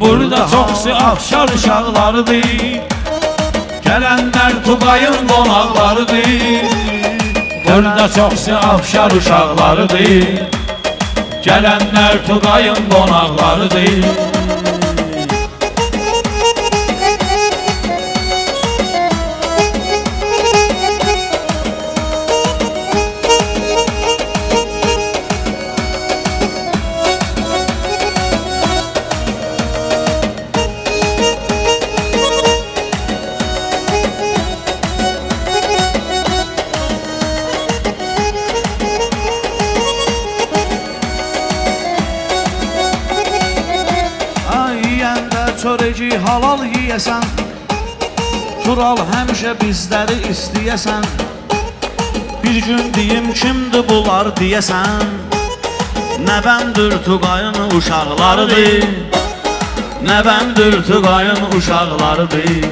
Burada çoxsu afşar uşaqlarıdır Gələnlər Tugayın qonaqlarıdır Burada çoxsu afşar uşaqlarıdır Gələnlər Tugayın qonaqlarıdır çörəci halal yeyəsən Tural həmişə bizləri istəyəsən Bir gün deyim kimdir bunlar deyəsən Nəvəmdir Tugayın uşaqlarıdır Nəvəmdir Tugayın uşaqlarıdır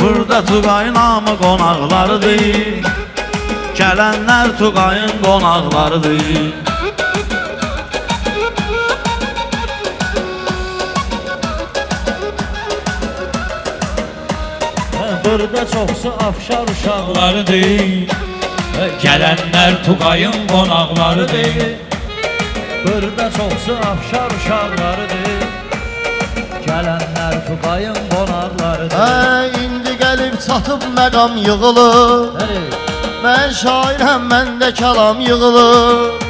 Burada Tugayın hamı qonaqlarıdır Gələnlər Tugayın qonaqlarıdır Burada çoxsu afşar uşaqlarıdır Gələnlər Tugayın qonaqlarıdır Burada çoxsu afşar uşaqlarıdır Gələnlər Tugayın qonaqlarıdır Hə, indi gəlib çatıb məqam yığılır. Mən şairəm, məndə kəlam yığılır.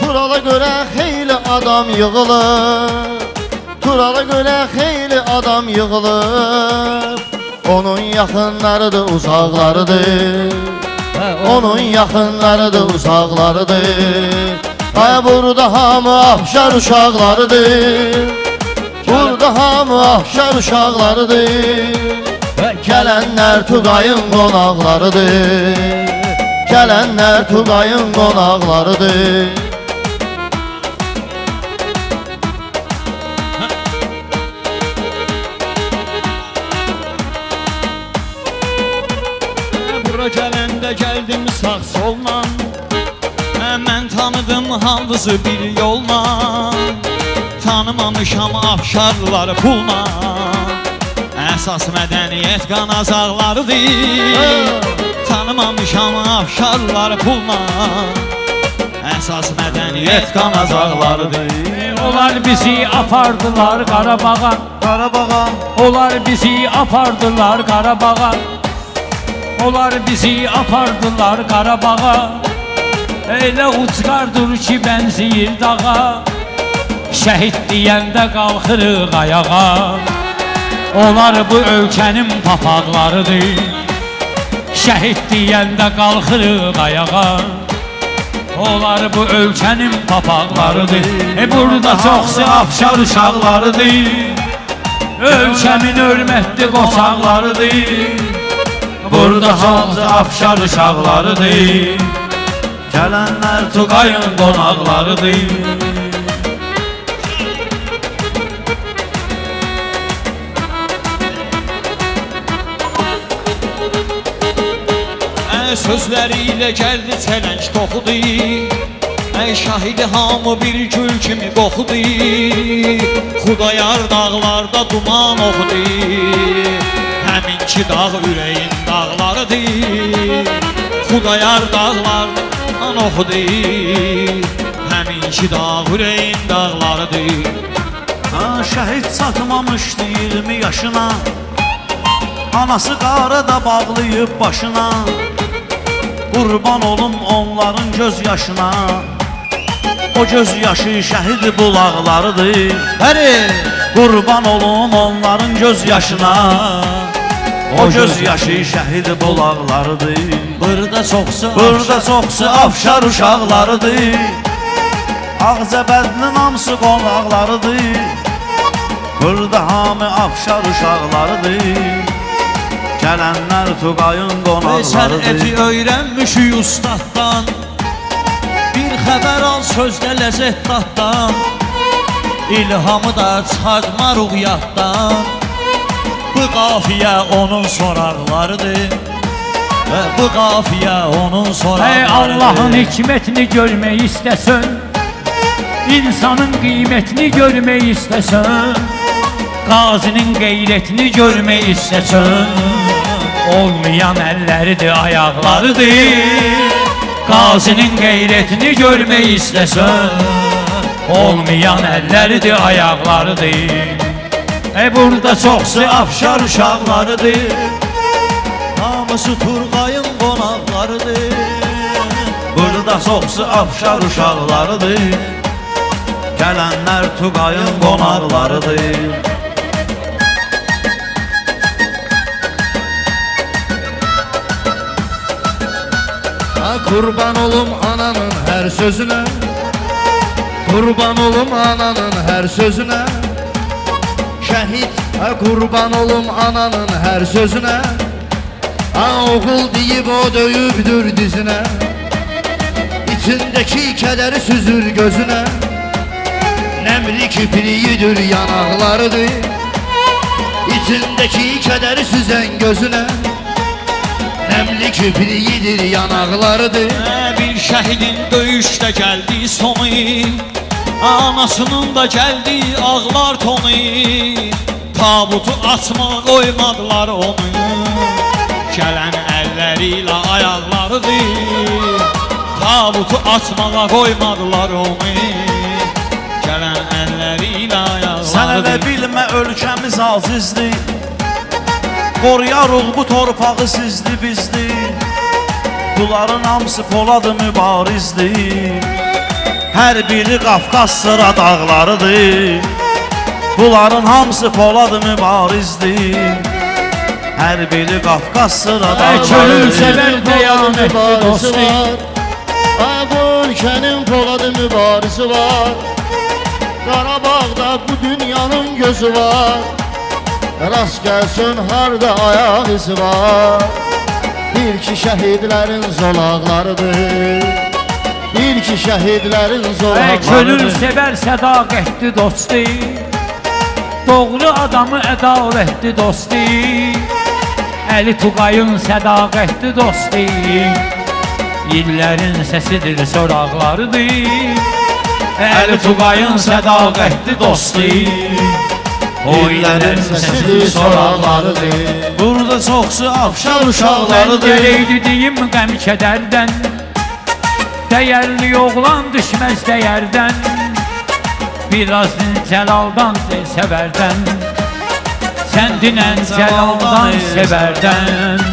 Turala görə xeyli adam yığılır. Turala görə xeyli adam yığılır Onun yaxınlarıdır, uzaqlarıdır Onun yaxınlarıdır, uzaqlarıdır Ay burada hamı afşar uşaqlarıdır Burada hamı afşar uşaqlarıdır Gələnlər Tugayın qonaqlarıdır Gələnlər Tugayın qonaqlarıdır Bura gələndə gəldim sağ solla Hə, Mən tanıdım hamısı bir yolla Tanımamışam afşarları pulla Əsas mədəniyyət qanazaqlarıdır Tanımamışam afşarları pulla Əsas mədəniyyət qanazaqlarıdır Onlar bizi apardılar Qarabağa Qarabağa Onlar bizi apardılar Qarabağa Onlar bizi apardılar Qarabağa Elə ucqardır ki bənziyir dağa. Şəhid deyəndə qalxırıq ayağa. Onlar bu ölkənin papaqlarıdır. Şəhid deyəndə qalxırıq ayağa. Onlar bu ölkənin papaqlarıdır. E burada çoxsu afşar uşaqlarıdır. Ölkəmin hörmətli qoçaqlarıdır Burada çoxsu afşar uşaqlarıdır Gələnlər Tugayın qonaqlarıdır Ə, Sözləri ilə gəldi çələng toxudu Ey şahidi hamı bir gül kimi qoxudu Xudayar dağlarda duman oxudu Həminki dağ ürəyin dağlarıdır Xudayar dağlardan oxudu Həminki dağ ürəyin dağlarıdır Ha, şəhid çatmamışdı 20 yaşına? Anası qarada bağlayıb başına. Qurban olum onların göz yaşına. O göz yaşı şəhid bulaqlarıdır Bəli, Qurban olum onların göz yaşına O göz yaşı şəhid bulaqlarıdır burada çoxsu Burada çoxsu afşar uşaqlarıdır Ağzəbədlin hamısı qonaqlarıdır Burada hamı afşar uşaqlarıdır Gələnlər Tugayın Ey qonaqlarıdır sənəti öyrənmişik ustaddan Bir xəbər al sözdə ləzzət daddan İlhamı da çıxartmarıq yaddan Bu qafiyə onun soraqlarıdır Və bu qafiyə onun soraqlarıdır Ey Allah'ın hikmetini görmeyi istesin İnsanın kıymetini görmeyi istesen Gazinin gayretini görmeyi istesen Olmayan elleridir ayaklarıdır Gazinin gayretini görmeyi istesen Olmayan elleridir ayaklarıdır E burada çoksu afşar uşaqlarıdır Hamısı Turqayın qonaqlarıdır Burada çoxsu afşar uşaqlarıdır Gələnlər Tugayın qonaqlarıdır kurban olum ananın her sözüne. Kurban olum ananın her sözüne Şehit ha kurban olum ananın her sözüne. Ha oğul deyip o döyübdür dizine. İçindeki kederi süzür gözüne. Nemli kipriyidir yanaklarıdır. İçindeki kederi süzen gözüne. Nemli kipriyidir yanaklarıdır. Bir şəhidin döyüşdə gəldi sonu Anasının da gəldi ağlar tonu. Tabutu açmağa qoymadılar onu. Gələn əlləri ilə ayaqlarıdır Tabutu açmağa qoymadılar onu. Gələn əlləri ilə Sən elə ayaqlarıdır bilmə ölkəmiz azizdir Qoruyarıq bu torpağı sizdi bizdi. Bunların hamısı Poladı mübarizdir Hər biri Qafqaz sıra dağlarıdır Bunların hamısı Poladı mübarizdir. Hər biri Qafqaz sıra dağlarıdır devam etti mübarisi var. bu ülkenin Poladı mübarisi var. Qarabağda bu dünyanın gözü var. Rast gelsin harda ayak izi var. Bir ki şehitlerin zolaqlarıdır Bir ki şehitlerin Ey zolaqlarıdır könül sever sədaqətli dostu. Doğru adamı ədalətli dostu. Əli Tuqayın sədaqətli dostu. İllərin səsidir soraqlarıdır. Əli Tuqayın sədaqətli dostu. O illərin səsidir soraqlarıdır. Burada çoxsu afşar Mən uşaqlarıdır. gələydi deyim qəm kədərdən Dəyərli oğlan düşməz dəyərdən Biraz cəlaldan sevərdən Sən dinən cəlaldan sevərdən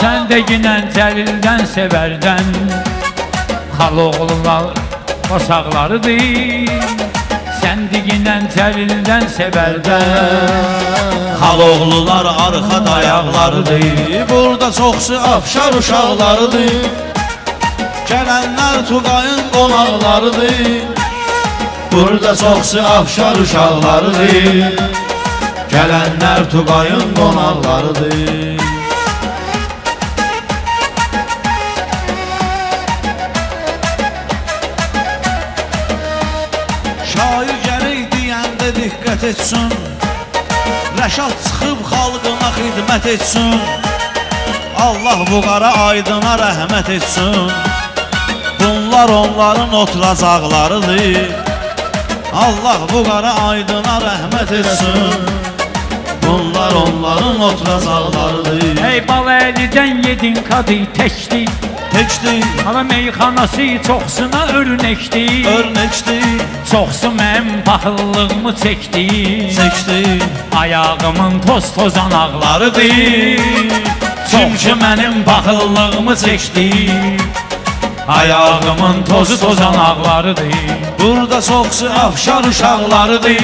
Sən də ginən cəlildən sevərdən Xaloğlular qosaqlarıdır Sən diginən cəlildən sevərdən Xaloğlular arxa dayaqlarıdır Burada çoxsu afşar uşaqlarıdır Gələnlər Tugayın qonaqlarıdır. Burada çoxsu afşar uşaqlarıdır. Gələnlər Tugayın qonaqlarıdır. Şair gəlir deyəndə diqqət etsin. Rəşad çıxıb xalqına xidmət etsin. Allah bu qara aydına rəhmət etsin Bunlar onların oturacaqlarıdır Allah bu qara aydına rəhmət etsin. Bunlar onların oturacaqlarıdır Ey Baləlidən yedin kadı təkdi Təkdir, Hala meyxanası çoxsuna örnəkdi. Örnəkdir, Çoxsu mənim paxıllığımı çəkdi. Çəkdir Ayağımın toz tozan ağlarıdır. Çünki mənim paxıllığımı çəkdi Ayağımın tozu tozan ağlarıdır Burada çoxsu afşar uşaqlarıdır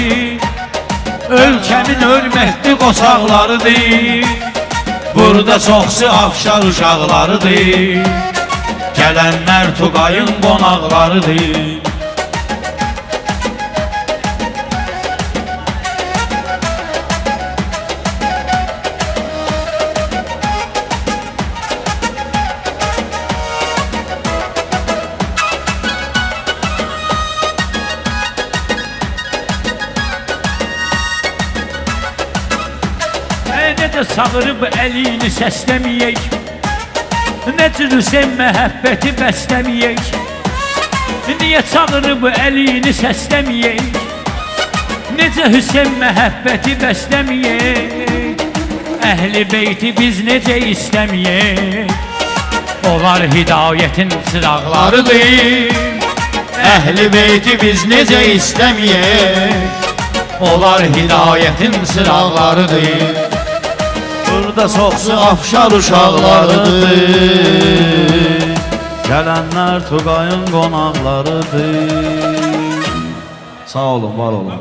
Ölkəmin hörmətli qoçaqlarıdır Burada çoxsu afşar uşaqlarıdır Gələnlər Tuqayın qonaqlarıdır çağırıb əlini səsləməyək Necə Hüseyn məhəbbəti bəsləməyək Niyə çağırıb əlini səsləməyək Necə Hüseyn məhəbbəti bəsləməyək Əhli beyti biz necə istəməyək Onlar hidayətin çıraqlarıdır. Əhli beyti biz necə istəməyək Onlar hidayətin çıraqlarıdır Burada çoxsu afşar uşaqlarıdır Gələnlər Tugayın qonaqlarıdır Sağ olun, var olun